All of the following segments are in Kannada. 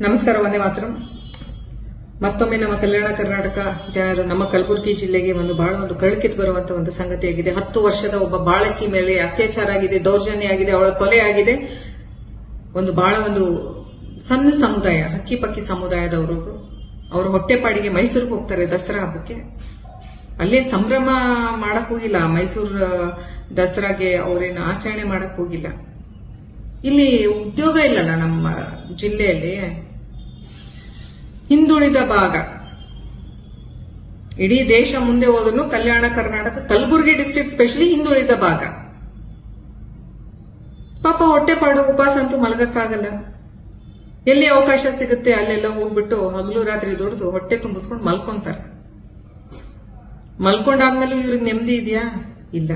ನಮಸ್ಕಾರ ಒಂದೇ ಮಾತ್ರ. ಮತ್ತೊಮ್ಮೆ ನಮ್ಮ ಕಲ್ಯಾಣ ಕರ್ನಾಟಕ ಜನರು, ನಮ್ಮ ಕಲಬುರಗಿ ಜಿಲ್ಲೆಗೆ ಒಂದು ಬಹಳ ಒಂದು ಕಳಕಿತ್ ಬರುವಂತ ಒಂದು ಸಂಗತಿಯಾಗಿದೆ. ಹತ್ತು ವರ್ಷದ ಒಬ್ಬ ಬಾಳಕಿ ಮೇಲೆ ಅತ್ಯಾಚಾರ ಆಗಿದೆ, ದೌರ್ಜನ್ಯ ಆಗಿದೆ, ಅವಳ ಕೊಲೆ ಆಗಿದೆ. ಒಂದು ಬಹಳ ಒಂದು ಸಣ್ಣ ಸಮುದಾಯ ಹಕ್ಕಿ ಪಕ್ಕಿ ಸಮುದಾಯದವರು ಅವರು ಹೊಟ್ಟೆಪಾಡಿಗೆ ಮೈಸೂರಿಗೆ ಹೋಗ್ತಾರೆ ದಸರಾ ಹಬ್ಬಕ್ಕೆ. ಅಲ್ಲಿ ಸಂಭ್ರಮ ಮಾಡಕ್ ಹೋಗಿಲ್ಲ. ಮೈಸೂರು ದಸರಾಗೆ ಅವ್ರೇನು ಆಚರಣೆ ಮಾಡಕ್ ಹೋಗಿಲ್ಲ. ಇಲ್ಲಿ ಉದ್ಯೋಗ ಇಲ್ಲಲ್ಲ ನಮ್ಮ ಜಿಲ್ಲೆಯಲ್ಲಿ. ಹಿಂದುಳಿದ ಭಾಗ. ಇಡೀ ದೇಶ ಮುಂದೆ ಹೋದ್ರು ಕಲ್ಯಾಣ ಕರ್ನಾಟಕ, ಕಲಬುರಗಿ ಡಿಸ್ಟ್ರಿಕ್ಟ್ ಸ್ಪೆಷಲಿ ಹಿಂದುಳಿದ ಭಾಗ. ಪಾಪ ಹೊಟ್ಟೆಪಾಡು ಉಪವಾಸ ಅಂತೂ ಮಲಗಕ್ಕಾಗಲ್ಲ. ಎಲ್ಲಿ ಅವಕಾಶ ಸಿಗುತ್ತೆ ಅಲ್ಲೆಲ್ಲ ಹೋಗ್ಬಿಟ್ಟು ಹಗಲು ರಾತ್ರಿ ದುಡಿದು ಹೊಟ್ಟೆ ತುಂಬಿಸ್ಕೊಂಡು ಮಲ್ಕೊಂತಾರೆ. ಮಲ್ಕೊಂಡಾದ್ಮೇಲೂ ಇವ್ರಿಗೆ ನೆಮ್ಮದಿ ಇದೆಯಾ? ಇಲ್ಲ.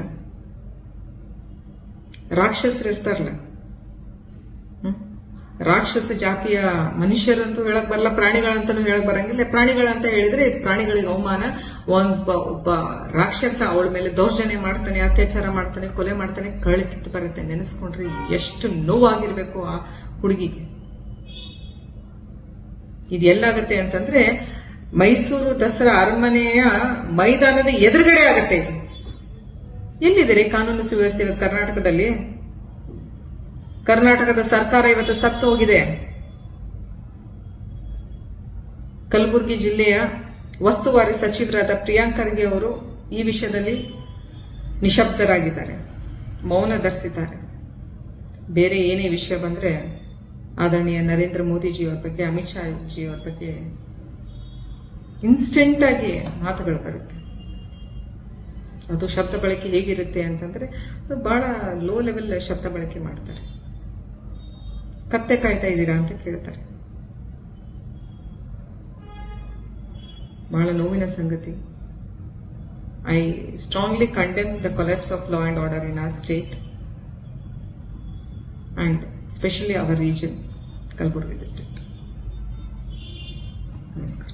ರಾಕ್ಷಸರು ಇರ್ತಾರಲ್ಲ. ಹ್ಮ್? ರಾಕ್ಷಸ ಜಾತಿಯ ಮನುಷ್ಯರಂತೂ ಹೇಳಕ್ ಬರಲ್ಲ ಪ್ರಾಣಿಗಳಂತಲೂ ಹೇಳಕ್ ಬರಂಗಿಲ್ಲ. ಪ್ರಾಣಿಗಳಂತ ಹೇಳಿದ್ರೆ ಇದು ಪ್ರಾಣಿಗಳಿಗೆ ಅವಮಾನ. ಒಬ್ಬ ಒಬ್ಬ ರಾಕ್ಷಸ ಅವಳ ಮೇಲೆ ದೌರ್ಜನ್ಯ ಮಾಡ್ತಾನೆ, ಅತ್ಯಾಚಾರ ಮಾಡ್ತಾನೆ, ಕೊಲೆ ಮಾಡ್ತಾನೆ ಕಳಕಿತ್ತು ಬರುತ್ತೆ. ನೆನೆಸ್ಕೊಂಡ್ರಿ ಎಷ್ಟು ನೋವಾಗಿರ್ಬೇಕು ಆ ಹುಡುಗಿಗೆ. ಇದು ಎಲ್ಲಾಗತ್ತೆ ಅಂತಂದ್ರೆ, ಮೈಸೂರು ದಸರಾ ಅರಮನೆಯ ಮೈದಾನದ ಎದುರುಗಡೆ ಆಗತ್ತೆ ಇದು. ಎಲ್ಲಿದೆ ಕಾನೂನು ಸುವ್ಯವಸ್ಥೆ ಕರ್ನಾಟಕದಲ್ಲಿ? ಕರ್ನಾಟಕದ ಸರ್ಕಾರ ಇವತ್ತು ಸತ್ತು ಹೋಗಿದೆ. ಕಲಬುರಗಿ ಜಿಲ್ಲೆಯ ವಸ್ತುವಾರಿ ಸಚಿವರಾದ ಪ್ರಿಯಾಂಕ್ ಖರ್ಗೆ ಅವರು ಈ ವಿಷಯದಲ್ಲಿ ನಿಶಬ್ದರಾಗಿದ್ದಾರೆ. ಮೌನ ಧರಿಸಿದ್ದಾರೆ. ಬೇರೆ ಏನೇ ವಿಷಯ ಬಂದರೆ ಆದರಣೀಯ ನರೇಂದ್ರ ಮೋದಿಜಿಯವರ ಬಗ್ಗೆ, ಅಮಿತ್ ಶಾ ಜಿಯವರ ಬಗ್ಗೆ ಇನ್ಸ್ಟೆಂಟ್ ಆಗಿ ಮಾತುಗಳು ಬರುತ್ತೆ. ಅದು ಶಬ್ದ ಬಳಕೆ ಹೇಗಿರುತ್ತೆ ಅಂತಂದ್ರೆ, ಅದು ಬಹಳ ಲೋ ಲೆವೆಲ್ ಶಬ್ದ ಬಳಕೆ ಮಾಡ್ತಾರೆ. ಕತ್ತೆ ಕಾಯ್ತಾ ಇದ್ದೀರಾ ಅಂತ ಕೇಳ್ತಾರೆ. ಬಹಳ ನೋವಿನ ಸಂಗತಿ. I strongly condemn the collapse of law and order in our state and specially our region Kalaburagi district ನಮಸ್ಕಾರ